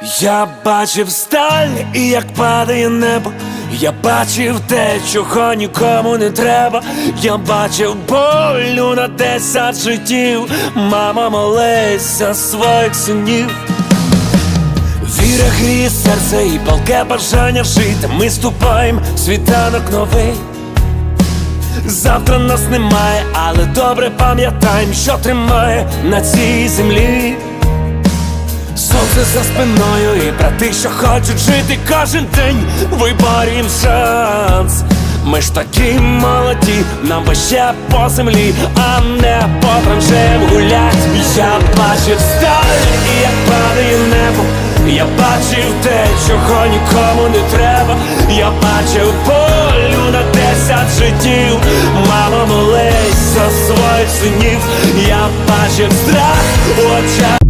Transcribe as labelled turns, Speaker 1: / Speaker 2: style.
Speaker 1: Я бачив сталь і як падає небо. Я бачив те, чого нікому не треба. Я бачив болю на десять життів. Мама молись за своїх синів. Віра гріє серце і палке бажання жити. Ми ступаємо в світанок новий. Завтра нас немає, але добре пам'ятаємо, що тримає на цій землі. Сонце за спиною і брати, що хочуть жити кожен день, виборім шанс. Ми ж такі молоді, нам би ще по землі, а не по траншеям гулять. Я бачив сталь і як падає небо. Я бачив те, чого нікому не треба. Я бачив полю на десять життів. Мама молись за своїх синів. Я бачив страх у очах.